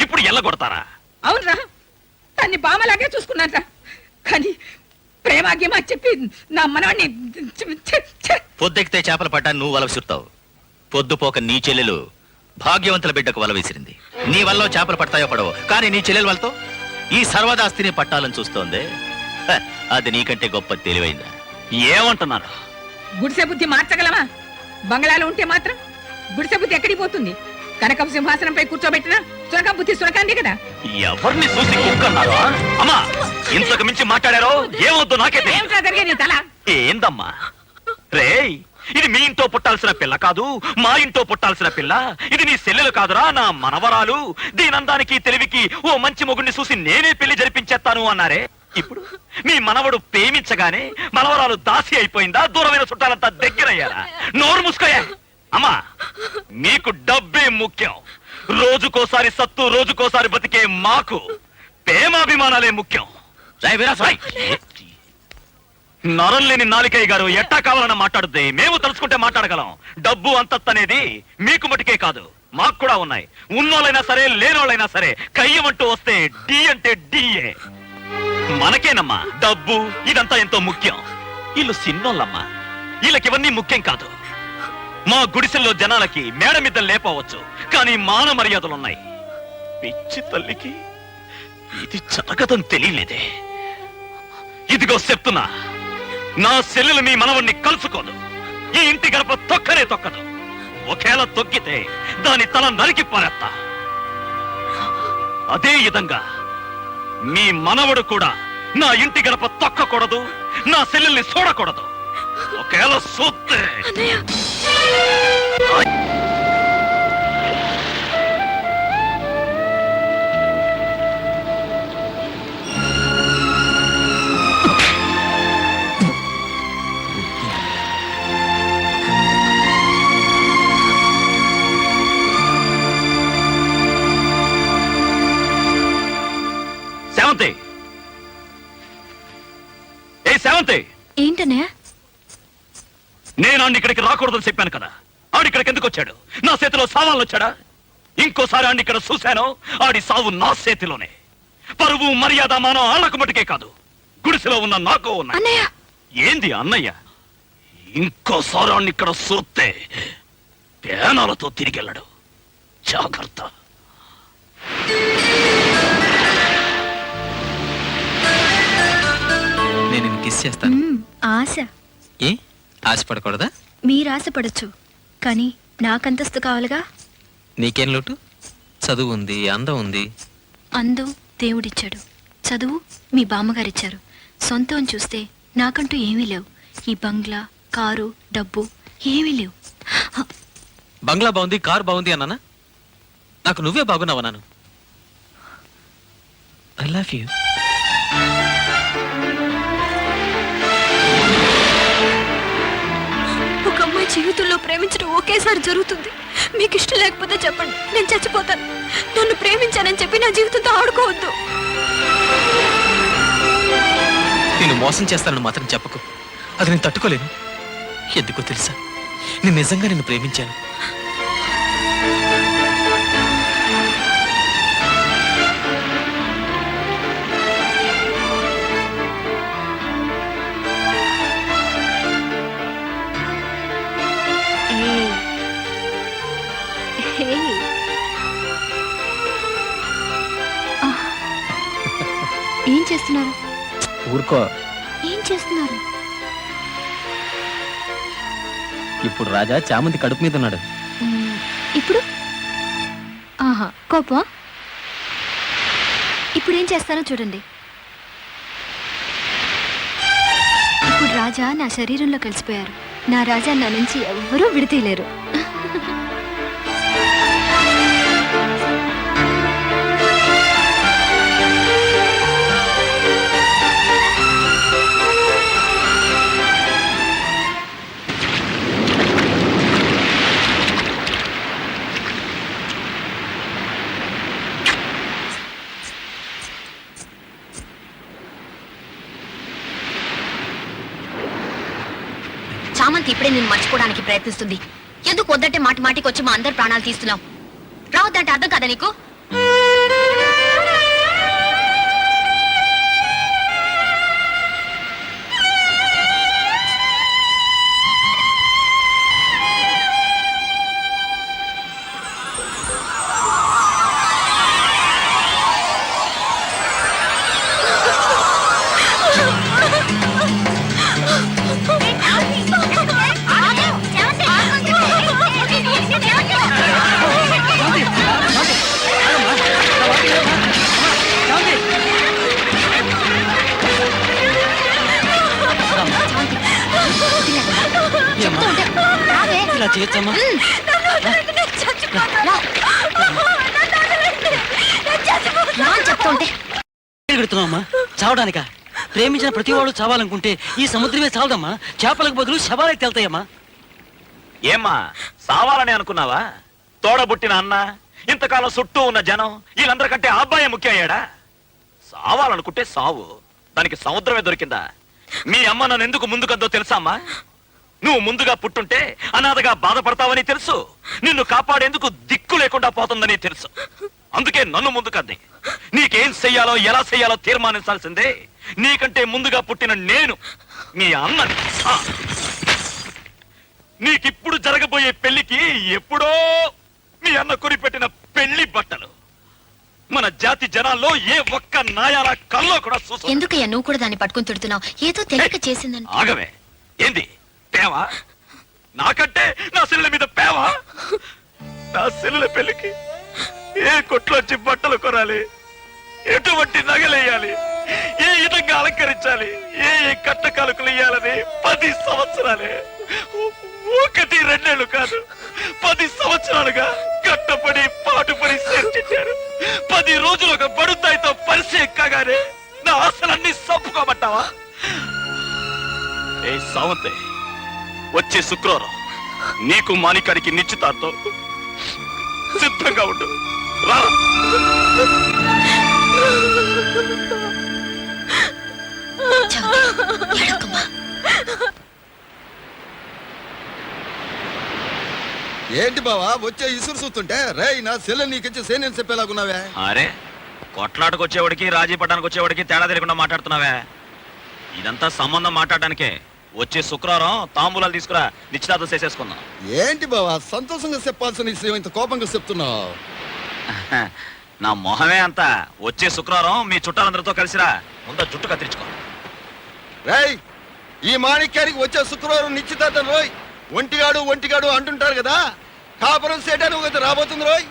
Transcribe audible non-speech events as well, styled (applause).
ఇప్పుడు ఎల్లగొడతారా? అవునరా. దాన్ని బామలాగే చూసుకున్నానరా. కానీ ప్రేమాగ్యమా చెప్పి నా మనవాణ్ణి. పొద్దెక్కితే చేపలు పడ్డా నువ్వు వల విసురుతావు. పొద్దుపోక నీ చెల్లెలు భాగ్యవంతుల బిడ్డకు వల విసిరింది. నీ వల్ల చేపలు పడతాయో పడవో. కానీ నీ చెల్లెలు వాళ్ళతో ఈ సర్వదాస్తిని పట్టాలని చూస్తోంది. అది నీకంటే గొప్ప తెలివైందా? ఏమంటున్నారు? గుడిసె బుద్ధి మార్చగలమా? బంగ్లాలో ఉంటే మాత్రం గుడిసె బుద్ధి ఎక్కడికి పోతుంది? కనకం సింహాసనంపై కూర్చోబెట్టినా? సురక బుద్ధి సురకాంది కదా? ఎవరిని చూసి కుక్కన్నారు అమ్మా ఇంతకు మించి మాట్లాడారో ఏమవుద్దు నాకే జరిగే నీ తల? ఏందమ్మా? రేయ్ ఇది మీ ఇంట్లో పుట్టాల్సిన పిల్ల కాదు మా ఇంట్లో పుట్టాల్సిన పిల్ల. ఇది నీ సెల్లెలు కాదురా నా మనవరాలు. దీనందానికి తెలివికి ఓ మంచి మొగుడిని చూసి నేనే పెళ్ళి జరిపించేస్తాను అన్నారే. ఇప్పుడు మీ మనవడు ప్రేమించగానే మనవరాలు దాసి అయిపోయిందా? దూరమైన చుట్టాలంతా దగ్గరయ్యారా? నోరు మూసుకోయా. అమ్మా మీకు డబ్బే ముఖ్యం. రోజుకోసారి సత్తు రోజుకోసారి బతికే మాకు ప్రేమాభిమానాలే ముఖ్యం. రాయ్ వీరా, రాయ్. నరం లేని నాలికయ్య గారు ఎట్టా కావాలన్నా మాట్లాడుద్ది. మేము తలుచుకుంటే మాట్లాడగలం. డబ్బు అంతత్తనేది అనేది మీకు మటుకే కాదు. మాకు కూడా ఉన్నాయి. ఉన్నోళ్ళైనా సరే లేనోళ్ళైనా సరే కయ్యమంటూ వస్తే డి అంటే డిఏ. మనకేనమ్మా డబ్బు ఇదంతా ఎంతో ముఖ్యం. వీళ్ళు సిన్నోళ్ళమ్మా. వీళ్ళకి ఇవన్నీ ముఖ్యం కాదు. మా గుడిసెల్లో జనాలకి మేడ మీద లేపవచ్చు కానీ మాన మర్యాదలున్నాయి. పిచ్చి తల్లికి ఇది జరగదని తెలియలేదే. ఇదిగో చెప్తున్నా నా సెల్లెలు మీ మనవణ్ణి కలుసుకోదు. ఈ ఇంటి గడప తొక్కనే తొక్కదు. ఒకేళ తొక్కితే దాని తల నరికి పారేస్తా. అదే విధంగా మీ మనవడు కూడా నా ఇంటి గడప తొక్కకూడదు నా సెల్లెల్ని చూడకూడదు. ఒకేళ చూస్తే శావంతి ఏ శావంతి ఏంటన్నయ్య? నేను ఆడిని ఇక్కడికి రాకూడదని చెప్పాను కదా. ఆడు ఇక్కడికి ఎందుకు వచ్చాడు? నా చేతిలో సామాన్లు వచ్చాడా? ఇంకోసారి ఆడిని ఇక్కడ చూశాను ఆడి సావు నా చేతిలోనే. పరువు మర్యాద మానం ఆళ్ళకు మటుకే కాదు. గుడిసెలో ఉన్న నాకు అన్నయ్య! ఏంది అన్నయ్య? ఇంకోసారి ఆడిని ఇక్కడ చూస్తే పేనాలతో తిరిగెళ్ళడు. జాగ్రత్త. నేను నిన్ను కిస్ చేస్తాను. ఆశ. ఏ? ఆశపడకూడదా? మీరు ఆశపడచ్చు కానీ నాకంతస్తు కావాలిగా? నీకేం లోటు? చదువు ఉంది అందం ఉంది. అందం దేవుడిచ్చాడు. చదువు మీ బామ్మగారిచ్చారు. సొంతం చూస్తే నాకంటూ ఏమీ లేవు. ఈ బంగ్లా కారు డబ్బు ఏమీ లేవు. బంగ్లా బాగుంది కార్ బాగుంది అన్నానా? నాకు నువ్వే బాగున్నావన్నాను. ఐ లవ్ యూ జీవితంలో ప్రేమించడం ఒకేసారి జరుగుతుంది. మీకు ఇష్టం లేకపోతే చెప్పండి. నేను చచ్చిపోతాను. నన్ను ప్రేమించానని చెప్పి నా జీవితంతో ఆడుకోవద్దు. నేను మోసం చేస్తానని మాత్రం చెప్పకు. అది నేను తట్టుకోలేను. ఎందుకో తెలుసా? నేను నిజంగా నిన్ను ప్రేమించాను. ఏం చేస్తున్నారు? ఊరుకో. ఏం చేస్తున్నారు? ఇప్పుడు రాజా చామంతి కడుపు మీద ఉన్నాడు. ఇప్పుడు? ఆహా కోపం. ఇప్పుడు ఏం చేస్తానో చూడండి. ఇప్పుడు రాజా నా శరీరంలో కలిసిపోయారు. నా రాజా నా నుంచి ఎవ్వరూ విడతీయలేరు. చామంతి ఇప్పుడే నేను మర్చిపోవడానికి ప్రయత్నిస్తుంది. ఎందుకు వద్దంటే మాటి మాటికి వచ్చి మా అందరి ప్రాణాలు తీస్తున్నావు? రావద్దంటే అర్థం కదా నీకు? ఇలా చేయొచ్చమ్మా చెప్తుంటే పెడుతున్నావమ్మా? చావడానికా? ప్రేమించిన ప్రతి వాడు చావాలనుకుంటే ఈ సముద్రమే చావదమ్మా చేపలకు బదులు శవాలకి తేలుతాయమ్మా. ఏమ్మా సావాలని అనుకున్నావా? తోడబుట్టిన అన్న ఇంతకాలం చుట్టూ ఉన్న జనం వీళ్ళందరికంటే ఆ అబ్బాయి ముఖ్యం అయ్యాడా సావాలనుకుంటే సావు దానికి సముద్రమే దొరికిందా? మీ అమ్మ నన్ను ఎందుకు ముందుకద్దో తెలుసా అమ్మా నువ్వు ముందుగా పుట్టుంటే అనాథగా బాధపడతావని తెలుసు. నిన్ను కాపాడేందుకు దిక్కు లేకుండా పోతుందని తెలుసు. అందుకే నన్ను ముందుకద్ది నీకేం చెయ్యాలో ఎలా చెయ్యాలో తీర్మానించాల్సిందే. నీకంటే ముందుగా పుట్టిన నేను మీ అన్నని. నీకిప్పుడు జరగబోయే పెళ్ళికి ఎప్పుడో మీ అన్న కొనిపెట్టిన పెళ్ళి బట్టలు. మన జాతి జనాల్లో ఏ ఒక్క నాయాల కల్లో కూడా చూసు ఎందుకయ్యా నువ్వు కూడా దాన్ని పట్టుకుని తిడుతున్నావు? ఏదో తెలియక చేసిందని. ఆగవే. ఏంది? పేవా? నాకంటే నా సెల్లెల మీద పేవా? నా సెల్లెల పెళ్ళికి ఏ కొట్లోంచి బట్టలు కొనాలి? ఎటువంటి నగలేయాలి ఏ విధంగా అలంకరించాలి? ఏ ఏ కట్ట కాలుకలు ఇయ్యాలని పది సంవత్సరాలే. ఒకటి రెండేళ్ళు కాదు. పది సంవత్సరాలుగా కట్టపడి పాటుపడి చర్చించారు. పది రోజులు ఒక బడుతాయితో పరిచయం ఎక్కగానే నా ఆశలన్నీ సంపుకోమంటావా ఏ సావంతే. వచ్చే శుక్రవారం నీకు మానికానికి నిశ్చితార్థం. సిద్ధంగా ఉండు. రా. ఏంటి బావా వచ్చే ఇసురు చూస్తుంటే రేయ్ నా సెల్లె నీకిచ్చి సేనేని చెప్పేలాగున్నావే? అరే కొట్లాటకు వచ్చేవాడికి రాజీ పడ్డానికి వచ్చేవాడికి తేడా తెలియకుండా మాట్లాడుతున్నావే. ఇదంతా సంబంధం మాట్లాడడానికే. వచ్చే శుక్రవారం తాంబూలాలు తీసుకురా నిశ్చితార్థం చేసేసుకుందాం. ఏంటి బావా సంతోషంగా చెప్పాల్సిన విషయం ఇంత కోపంగా చెప్తున్నావు? (laughs) నా మొహమే అంతా. వచ్చే శుక్రవారం మీ చుట్టాలందరితో కలిసిరా ముందు జుట్టు కత్తిరించుకో. రేయ్ ఈ మాణిక్యానికి వచ్చే శుక్రవారం నిశ్చితార్థం రోయ్. ఒంటిగాడు ఒంటిగాడు అంటుంటారు కదా కాపురం సేటాను రాబోతుంది రోయ్.